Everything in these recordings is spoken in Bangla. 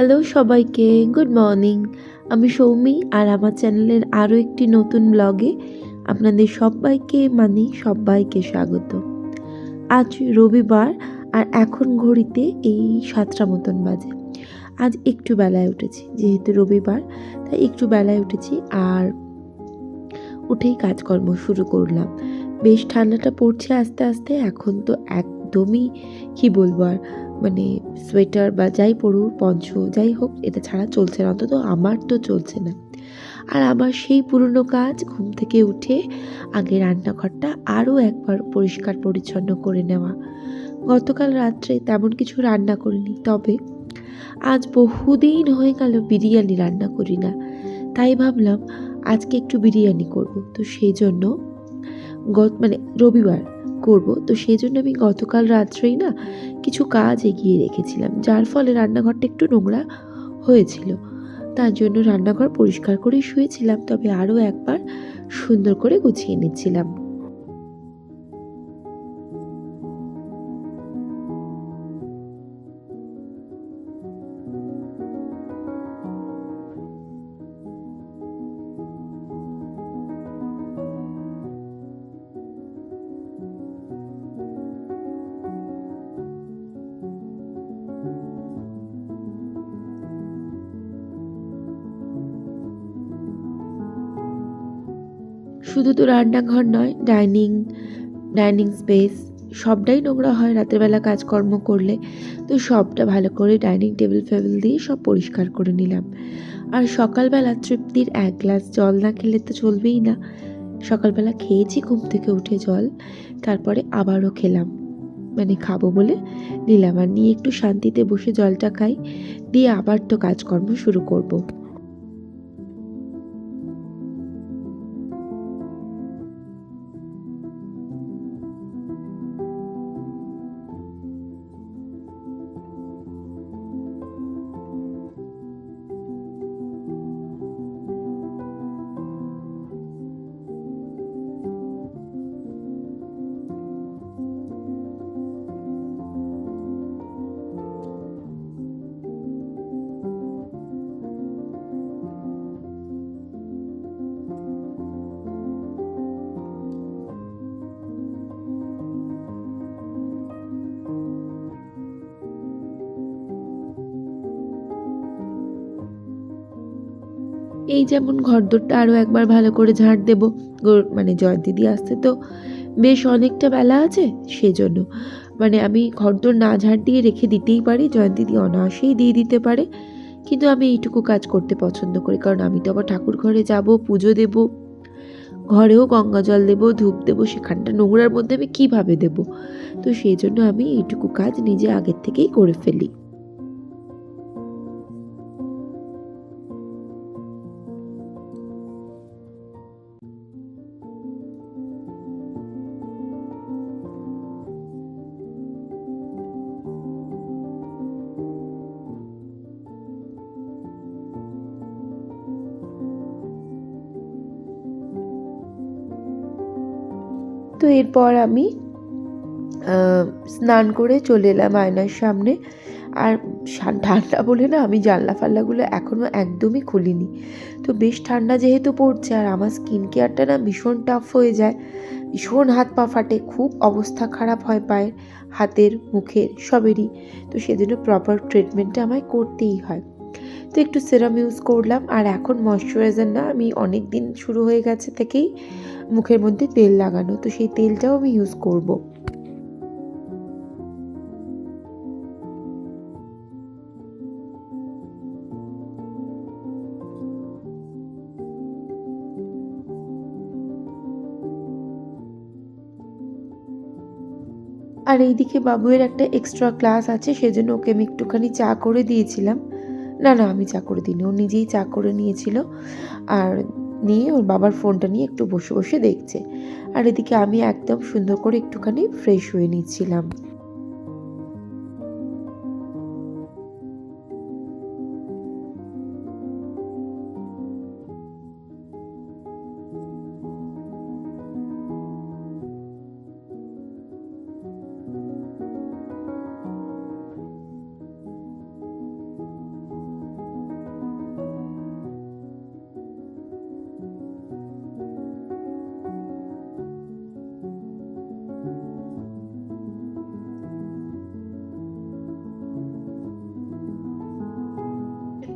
হ্যালো সবাইকে। গুড মর্নিং আমি সৌমি আর আমার চ্যানেলের আরও একটি নতুন ব্লগে আপনাদের সবাইকে মানে সবাইকে স্বাগত। আজ রবিবার আর এখন ঘড়িতে এই সাতটা মতন বাজে। আজ একটু বেলায় উঠেছি, যেহেতু রবিবার, তাই একটু বেলায় উঠেছি আর উঠেই কাজকর্ম শুরু করলাম। বেশ ঠান্ডাটা পড়ছে আস্তে আস্তে, এখন তো একদমই কি বলব আর মানে সোয়েটার বা যাই পরুক, পঞ্চ, যাই হোক, এটা ছাড়া চলছে না, অন্তত আমার তো চলছে না। আর আমার সেই পুরনো কাজ, ঘুম থেকে উঠে আগে রান্নাঘরটা আরও একবার পরিষ্কার পরিচ্ছন্ন করে নেওয়া। গতকাল রাত্রে তেমন কিছু রান্না করিনি, তবে আজ বহুদিন হয়ে গেল বিরিয়ানি রান্না করি না। তাই ভাবলাম আজকে একটু বিরিয়ানি করব। তো সেই জন্য গত মানে রবিবার করব, তো সেই জন্য আমি গতকাল রাত্রেই না কিছু কাজ এগিয়ে রেখেছিলাম, যার ফলে রান্নাঘরটা একটু নোংরা হয়েছিল। তার জন্য রান্নাঘর পরিষ্কার করে শুয়েছিলাম, তবে আরও একবার সুন্দর করে গুছিয়ে নিচ্ছিলাম। শুধু তো রান্নাঘর নয়, ডাইনিং ডাইনিং স্পেস, সবটাই নোংরা হয় রাতের বেলা কাজকর্ম করলে। তো সবটা ভালো করে ডাইনিং টেবিল ফেবিল দিয়ে সব পরিষ্কার করে নিলাম। আর সকালবেলা তৃপ্তির এক গ্লাস জল না খেলে তো চলবেই না। সকালবেলা খেয়েছি ঘুম থেকে উঠে জল, তারপরে আবারও খেলাম। মানে খাব বলে নিলাম। আর নিয়ে একটু শান্তিতে বসে জলটা খাই, দিয়ে আবার তো কাজকর্ম শুরু করব। এই যেমন ঘরদোরটা আরও একবার ভালো করে ঝাড় দেবো। মানে জয় দিদি আসতে তো। বেশ অনেকটা বেলা আছে সেজন্য। মানে আমি ঘরদোর না ঝাড় দিয়ে রেখে দিতেই পারি জয়ন্ত দিদি অনায়াসেই দিয়ে দিতে পারে। কিন্তু আমি এইটুকু কাজ করতে পছন্দ করি, কারণ আমি তো আবার ঠাকুর ঘরে যাব, পুজো দেব, ঘরেও গঙ্গা জল দেবো, ধূপ দেবো, সেখানটা নোংরার মধ্যে আমি কীভাবে দেব? তো সেই জন্য আমি এইটুকু কাজ নিজে আগের থেকেই করে ফেলি। তো এরপর আমি স্নান করে চলে এলাম আয়নার সামনে। আর ঠান্ডা বলে না, আমি জানলা ফাল্লাগুলো এখনও একদমই খুলিনি। তো বেশ ঠান্ডা যেহেতু পড়ছে, আর আমার স্কিন কেয়ারটা না ভীষণ টাফ হয়ে যায়। ভীষণ হাত পা ফাটে, খুব অবস্থা খারাপ হয় পায়ের, হাতের, মুখের, সবেরই। তো সেজন্য প্রপার ট্রিটমেন্টটা আমায় করতেই হয়। তো একটু সেরাম ইউজ করলাম, আর এখন ময়শ্চারাইজার না আমি অনেক দিন শুরু হয়ে গেছে থেকেই মুখের মধ্যে তেল লাগানো, তো সেই তেলটাও আমি ইউজ করব। আর এইদিকে বাবুয়ের একটা এক্সট্রা ক্লাস আছে, সেজন্য ওকে আমি একটুখানি চা করে দিয়েছিলাম। না না, আমি চা করে দিইনি, ও নিজেই চা করে নিয়েছিল। আর নিয়ে ওর বাবার ফোনটা নিয়ে একটু বসে বসে দেখছে। আর এদিকে আমি একদম সুন্দর করে একটুখানি ফ্রেশ হয়ে নিচ্ছিলাম।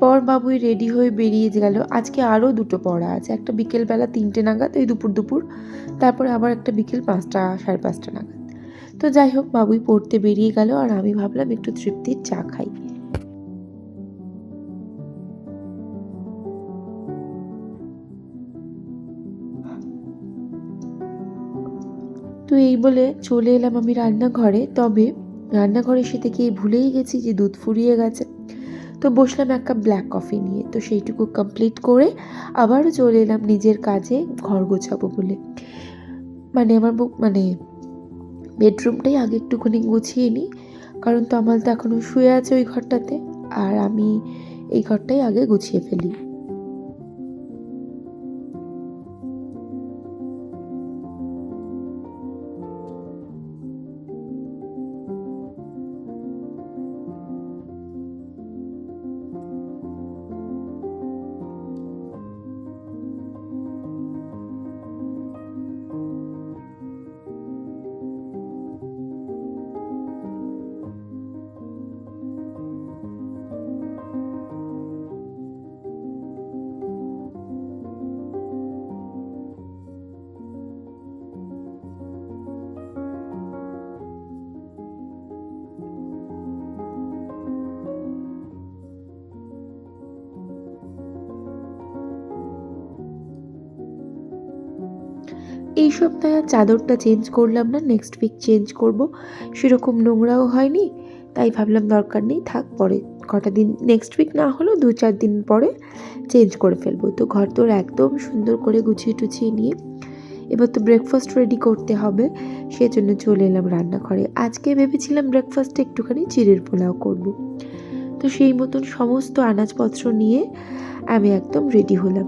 এরপর বাবুই রেডি হয়ে বেরিয়ে গেল। আজকে আরও দুটো পড়া আছে, একটা বিকেলবেলা তিনটে নাগাদ ওই দুপুর দুপুর। তারপরে আবার একটা বিকেল পাঁচটা, সাড়ে পাঁচটা নাগাদ। তো যাই হোক, বাবুই পড়তে বেরিয়ে গেল আর আমি ভাবলাম একটু তৃপ্তির চা খাই। তো এই বলে চলে এলাম আমি রান্নাঘরে। তবে রান্নাঘরে এসে থেকে ভুলেই গেছি যে দুধ ফুরিয়ে গেছে? তো বসলাম এক কাপ ব্ল্যাক কফি নিয়ে, তো সেইটুকু কমপ্লিট করে আবারও চলে এলাম নিজের কাজে ঘর গোছাবো বলে। মানে আমার মানে বেডরুমটাই আগে একটুখানি গুছিয়ে নিই, কারণ তো আমার তো এখনও শুয়ে আছে ওই ঘরটাতে, আর আমি এই ঘরটাই আগে গুছিয়ে ফেলি। এই সপ্তাহে চাদরটা চেঞ্জ করলাম না নেক্সট উইক চেঞ্জ করব। সেরকম নোংরাও হয়নি, তাই ভাবলাম দরকার নেই, থাক পরে কটা দিন নেক্সট উইক না হলেও দু চার দিন পরে চেঞ্জ করে ফেলব। তো ঘর তোর একদম সুন্দর করে গুছিয়ে টুছিয়ে নিয়ে এবার তো ব্রেকফাস্ট রেডি করতে হবে, সেজন্য চলে এলাম রান্নাঘরে। আজকে ভেবেছিলাম ব্রেকফাস্টে একটুখানি চিড়ের পোলাও করব। তো সেই মতন সমস্ত আনাজপত্র নিয়ে আমি একদম রেডি হলাম।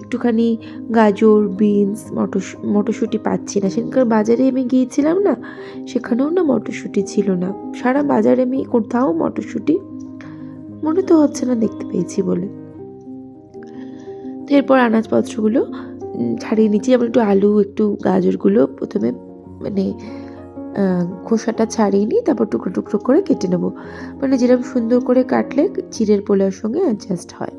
একটুখানি গাজর, বিনস মটর মটরশুঁটি পাচ্ছি না। সেখানকার বাজারে আমি গিয়েছিলাম না, সেখানেও না মটরশুঁটি ছিল না। সারা বাজারে আমি কোথাও মটরশুঁটি মনে তো হচ্ছে না দেখতে পেয়েছি বলে। এরপর আনাজপত্রগুলো ছাড়িয়ে নিচ্ছি। যেমন একটু আলু, একটু গাজরগুলো প্রথমে মানে খোসাটা ছাড়িয়ে নিই, তারপর টুকরো টুকরো করে কেটে নেব। মানে যেরকম সুন্দর করে কাটলে চিড়ের পোলার সঙ্গে অ্যাডজাস্ট হয়।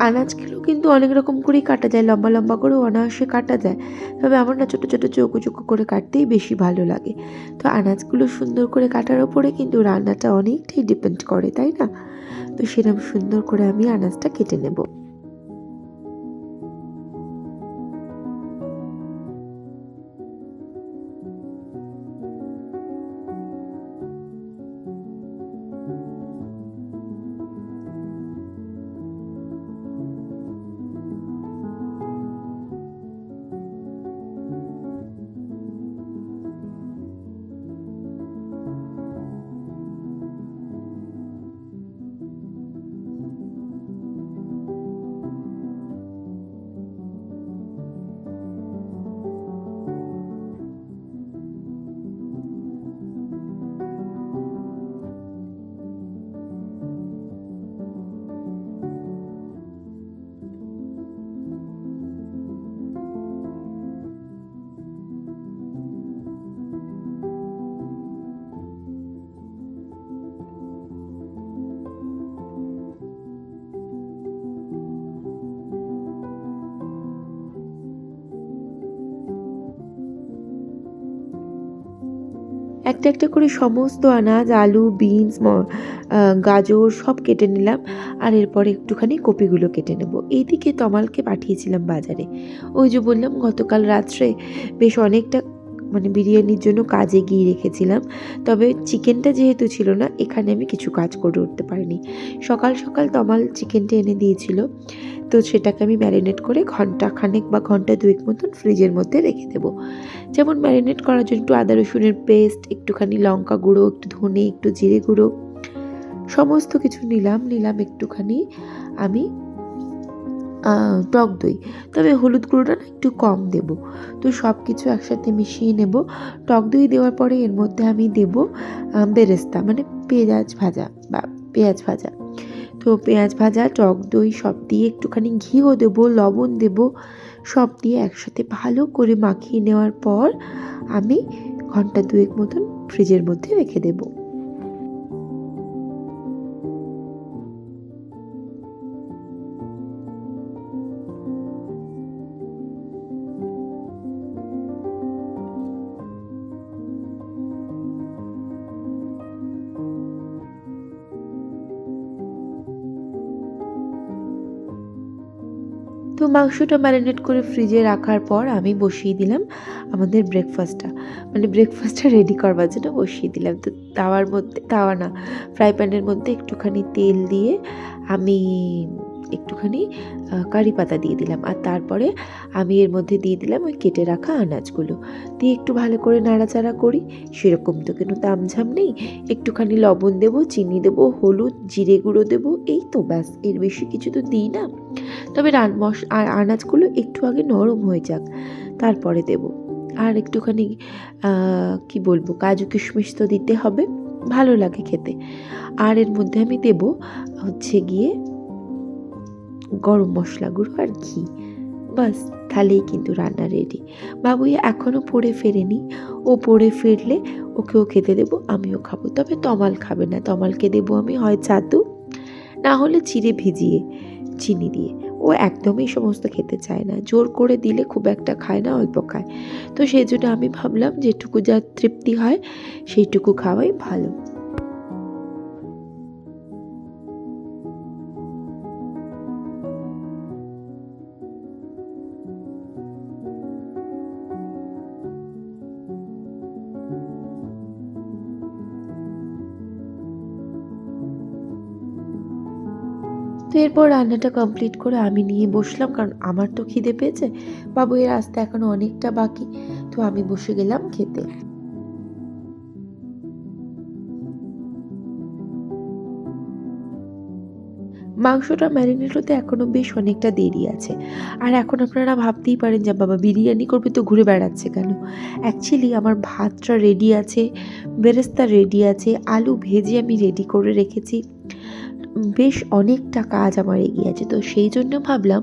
আনাজগুলো কিন্তু অনেক রকম করেই কাটা যায়, লম্বা লম্বা করেও অনায়াসে কাটা যায়। তবে আমার না ছোটো ছোটো চৌকো চৌকো করে কাটতেই বেশি ভালো লাগে। তো আনাজগুলো সুন্দর করে কাটার ওপরে কিন্তু রান্নাটা অনেকটাই ডিপেন্ড করে, তাই না? তো সেরকম সুন্দর করে আমি আনাজটা কেটে নেব। একটা একটা করে সমস্ত আনাজ, আলু বিনস গাজর সব কেটে নিলাম। আর এরপর একটুখানি কপিগুলো কেটে নেব। এইদিকে তমালকে পাঠিয়েছিলাম বাজারে। ওই যে বললাম, গতকাল রাত্রে বেশ অনেকটা মানে বিরিয়ানির জন্য কাজে গিয়ে রেখেছিলাম। তবে চিকেনটা যেহেতু ছিল না, এখানে আমি কিছু কাজ করে উঠতে পারিনি। সকাল সকাল তমাল চিকেনটা এনে দিয়েছিল। তো সেটাকে আমি ম্যারিনেট করে ঘণ্টা খানেক বা ঘণ্টা দুয়েক মতন ফ্রিজের মধ্যে রেখে দেবো। যেমন ম্যারিনেট করার জন্য একটু আদা রসুনের পেস্ট, একটুখানি লঙ্কা গুঁড়ো, একটু ধনে, একটু জিরে গুঁড়ো, সমস্ত কিছু নিলাম। নিলাম একটুখানি আমি টক দই। তবে হলুদ গুঁড়োটা না একটু কম দেব। তো সব কিছু একসাথে মিশিয়ে নেব। টক দই দেওয়ার পরে এর মধ্যে আমি দেব বেরেস্তা মানে পেঁয়াজ ভাজা বা পেঁয়াজ ভাজা। তো পেঁয়াজ ভাজা, টক দই সব দিয়ে একটুখানি ঘিও দেবো, লবণ দেব, সব দিয়ে একসাথে ভালো করে মাখিয়ে নেওয়ার পর আমি ঘণ্টা দুয়েক মতন ফ্রিজের মধ্যে রেখে দেবো। মাংসটা ম্যারিনেট করে ফ্রিজে রাখার পর আমি বসিয়ে দিলাম আমাদের ব্রেকফাস্টটা মানে ব্রেকফাস্টটা রেডি করবার জন্য বসিয়ে দিলাম। তো তাওয়ার মধ্যে, তাওয়া না ফ্রাই প্যানের মধ্যে একটুখানি তেল দিয়ে আমি একটুখানি কারি পাতা দিয়ে দিলাম। আর তারপরে আমি এর মধ্যে দিয়ে দিলাম ওই কেটে রাখা আনাজগুলো। দিয়ে একটু ভালো করে নাড়াচাড়া করি, সেরকম তো কোনো তামঝাম নেই। একটুখানি লবণ দেবো, চিনি দেবো, হলুদ, জিরে গুঁড়ো দেবো, এই তো ব্যাস। এর বেশি কিছু তো দিই না। তবে রান আর আনাজগুলো একটু আগে নরম হয়ে যাক, তারপরে দেব। আর একটুখানি কি বলব, কাজু কিশমিশ তো দিতে হবে, ভালো লাগে খেতে। আর এর মধ্যে আমি দেব হচ্ছে গিয়ে গরম মশলা গুঁড়ো আর ঘি। বাস, তাহলেই কিন্তু রান্না রেডি বাবুই এখনও পড়ে ফেরেনি। ও পড়ে ফিরলে ওকেও খেতে দেবো, আমিও খাব। তবে তমাল খাবে না। তমালকে দেবো আমি হয় চাতু না হলে চিড়ে ভিজিয়ে, চিনি দিয়ে। ও একদমই সমস্ত খেতে চায় না। জোর করে দিলে খুব একটা খায় না, অল্প খায়। তো সেই জন্য আমি ভাবলাম যেটুকু যা তৃপ্তি হয় সেইটুকু খাওয়াই ভালো। তো এরপর রান্নাটা কমপ্লিট করে আমি নিয়ে বসলাম, কারণ আমার তো খিদে পেয়েছে। বাবু, এর আসতে এখনও অনেকটা বাকি, তো আমি বসে গেলাম খেতে। মাংসটা ম্যারিনেট হতে এখনও বেশ অনেকটা দেরি আছে। আর এখন আপনারা ভাবতেই পারেন যে, বাবা, বিরিয়ানি করবে তো ঘুরে বেড়াচ্ছে কেন? অ্যাকচুয়ালি আমার ভাতটা রেডি আছে, বেরেস্তা রেডি আছে, আলু ভেজে আমি রেডি করে রেখেছি। বেশ অনেকটা কাজ আমার এগিয়ে আছে। তো সেই জন্য ভাবলাম,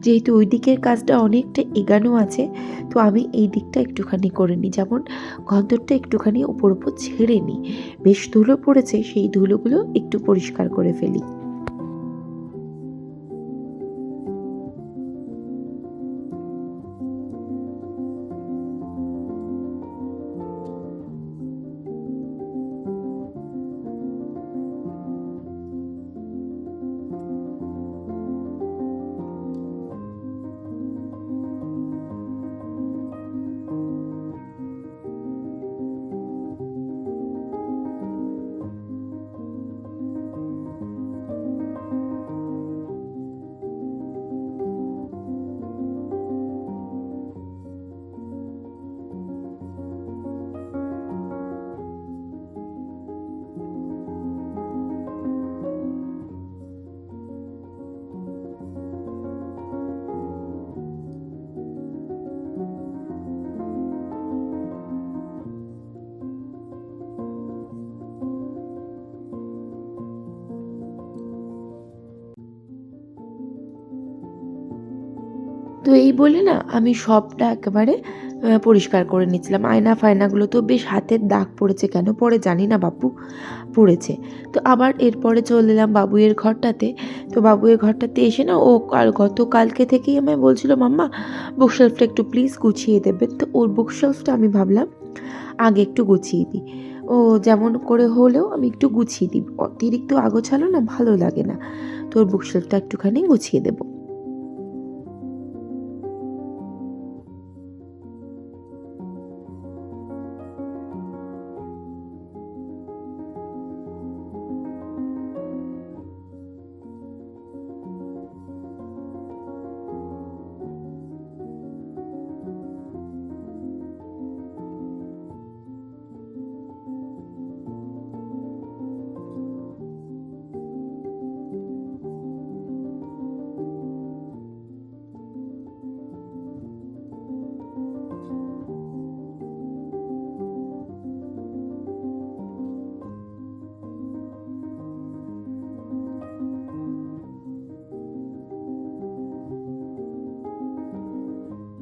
যেহেতু ওই দিকের কাজটা অনেকটা এগানো আছে, তো আমি এই দিকটা একটুখানি করে নিই। যেমন গন্ধরটা একটুখানি ওপর ওপর ছেড়ে নিই। বেশ ধুলো পড়েছে, সেই ধুলোগুলো একটু পরিষ্কার করে ফেলি। তো এই বলে না, আমি সবটা একেবারে পরিষ্কার করে নিচ্ছিলাম আয়না ফায়নাগুলো তো বেশ হাতের দাগ পড়েছে কেন? পরে জানি না বাপু, পড়েছে। তো আবার এরপরে চলে এলাম বাবুয়ের ঘরটাতে। তো বাবুয়ের ঘরটাতে এসে না ও কাল, গতকালকে থেকেই আমায় বলছিল, মাম্মা, বুকশেলফটা একটু প্লিজ গুছিয়ে দেবেন তো ওর বুকশেলফটা আমি ভাবলাম, আগে একটু গুছিয়ে দিই। ও যেমন করে হলেও আমি একটু গুছিয়ে দিই। অতিরিক্ত আগোছালো না, ভালো লাগে না। তো ওর বুকশেলফটা একটুখানি গুছিয়ে দেবো।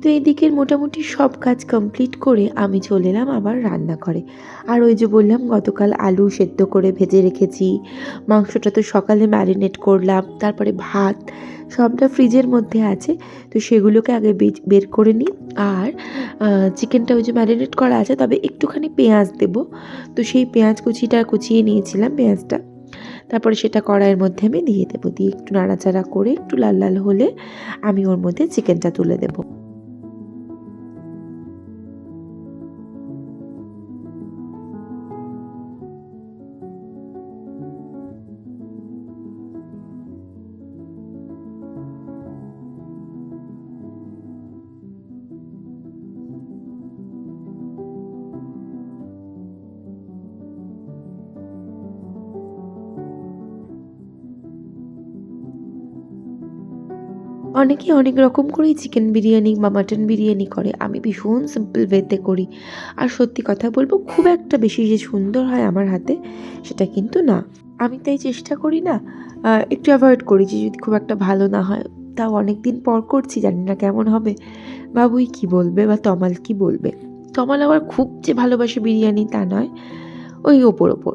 তো এই দিকের মোটামুটি সব কাজ কমপ্লিট করে আমি চলে এলাম আবার রান্নাঘরে। আর ওই যে বললাম, গতকাল আলু সেদ্ধ করে ভেজে রেখেছি। মাংসটা তো সকালে ম্যারিনেট করলাম, তারপরে ভাত, সবটা ফ্রিজের মধ্যে আছে। তো সেগুলোকে আগে বের করে নিই। আর চিকেনটা ওই যে ম্যারিনেট করা আছে, তবে একটুখানি পেঁয়াজ দেব। তো সেই পেঁয়াজ কুচিটা কুচিয়ে নিয়েছিলাম পেঁয়াজটা। তারপরে সেটা কড়াইয়ের মধ্যে আমি দিয়ে দেবো। দিয়ে একটু নাড়াচাড়া করে একটু লাল লাল হলে আমি ওর মধ্যে চিকেনটা তুলে দেবো। অনেকে অনেক রকম করেই চিকেন বিরিয়ানি বা মাটন বিরিয়ানি করে। আমি ভীষণ সিম্পল ওয়েতে করি। আর সত্যি কথা বলব, খুব একটা বেশি যে সুন্দর হয় আমার হাতে সেটা কিন্তু না। আমি তাই চেষ্টা করি না একটু অ্যাভয়েড করি যে যদি খুব একটা ভালো না হয়। তাও অনেক দিন পর করছি, জানি না কেমন হবে। বাবুই কি বলবে বা তমাল কি বলবে? তমাল আবার খুব যে ভালোবাসে বিরিয়ানি তা নয়, ওই ওপর ওপর।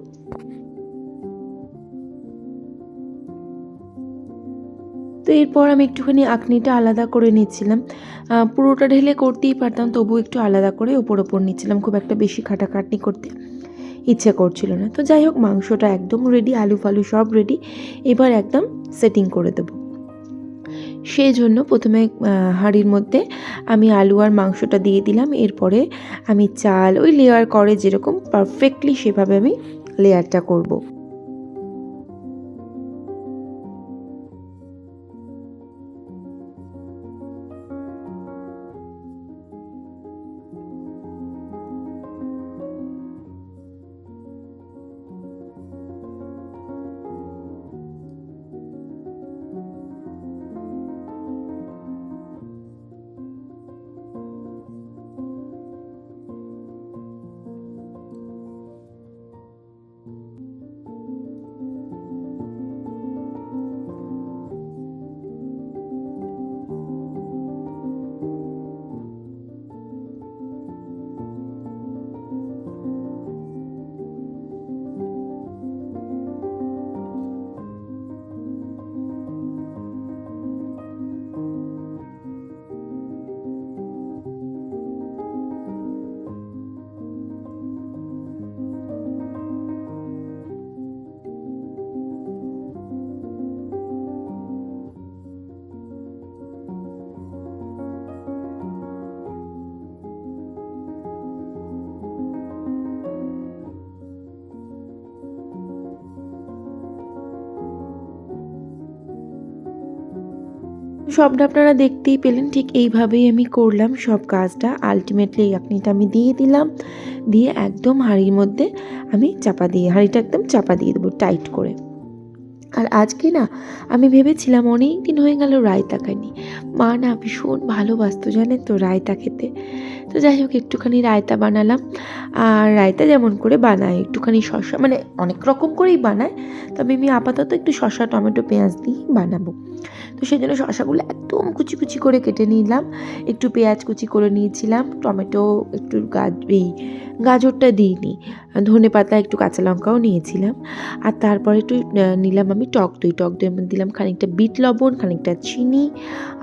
তো এরপর আমি একটুখানি আঁকনিটা আলাদা করে নিচ্ছিলাম। পুরোটা ঢেলে করতেই পারতাম তবু একটু আলাদা করে ওপর ওপর নিচ্ছিলাম, খুব একটা বেশি খাটাখাটনি করতে ইচ্ছে করছিল না। তো যাই হোক, মাংসটা একদম রেডি আলু ফালু সব রেডি এবার একদম সেটিং করে দেবো। সেই জন্য প্রথমে হাঁড়ির মধ্যে আমি আলু আর মাংসটা দিয়ে দিলাম, এরপরে আমি চাল, ওই লেয়ার করে যেরকম পারফেক্টলি সেভাবে আমি লেয়ারটা করব। সবটা আপনারা দেখতেই পেলেন, ঠিক এইভাবেই আমি করলাম সব কাজটা। আলটিমেটলি এই আপনিটা আমি দিয়ে দিলাম, দিয়ে একদম হাঁড়ির মধ্যে আমি চাপা দিয়ে, হাঁড়িটা একদম চাপা দিয়ে দেবো টাইট করে। আর আজকে না, আমি ভেবেছিলাম অনেক দিন হয়ে গেল রায়তা খাইনি। মা না ভীষণ ভালোবাসতো, জানেন তো রায়তা খেতে। তো যাই হোক, একটুখানি রায়তা বানালাম। আর রায়তা যেমন করে বানায়, একটুখানি শসা মানে অনেক রকম করেই বানায়। তবে আমি আপাতত একটু শসা, টমেটো, পেঁয়াজ দিয়েই বানাবো। তো সেই জন্য শসাগুলো একদম কুচি কুচি করে কেটে নিলাম। একটু পেঁয়াজ কুচি করে নিয়েছিলাম, টমেটো, একটু গাজ এই গাজরটা দিইনি, ধনে পাতা, একটু কাঁচা লঙ্কাও নিয়েছিলাম। আর তারপরে একটু নিলাম আমি টক দই। টক দইয়ের মধ্যে দিলাম খানিকটা বিট লবণ, খানিকটা চিনি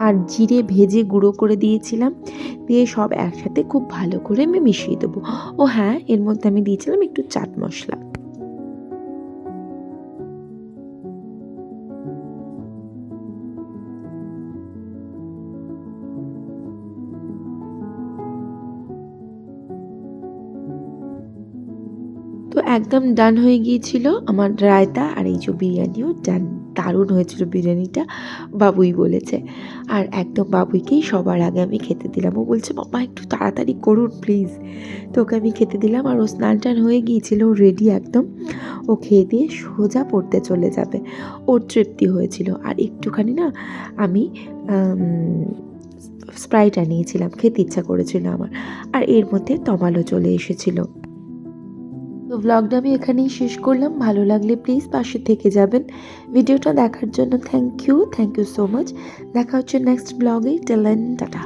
আর জিরে ভেজে গুঁড়ো করে দিয়েছিলাম। দিয়ে সব একসাথে খুব ভালো করে আমি মিশিয়ে দেবো। ও হ্যাঁ এর মধ্যে আমি দিয়েছিলাম একটু চাট মশলা। একদম ডান হয়ে গিয়েছিল। আমার রায়তা আর এই যে বিরিয়ানিও ডান দারুণ হয়েছিল বিরিয়ানিটা, বাবুই বলেছে। আর একদম বাবুইকেই সবার আগে আমি খেতে দিলাম। ও বলছে মামা একটু তাড়াতাড়ি করুন প্লিজ তো ওকে আমি খেতে দিলাম আর ও স্নান টান হয়ে গিয়েছিল রেডি একদম। ও খেয়ে দিয়ে সোজা পড়তে চলে যাবে। ওর তৃপ্তি হয়েছিল। আর একটুখানি না আমি স্প্রাইট আনিয়েছিলাম, খেতে ইচ্ছা করেছিল আমার। আর এর মধ্যে তমালও চলে এসেছিল। তো ব্লগটা আমি এখানেই শেষ করলাম। ভালো লাগলে প্লিজ পাশে থেকে যাবেন। ভিডিওটা দেখার জন্য thank you thank you so much দেখা হচ্ছে নেক্সট ব্লগে টেলেন টাটা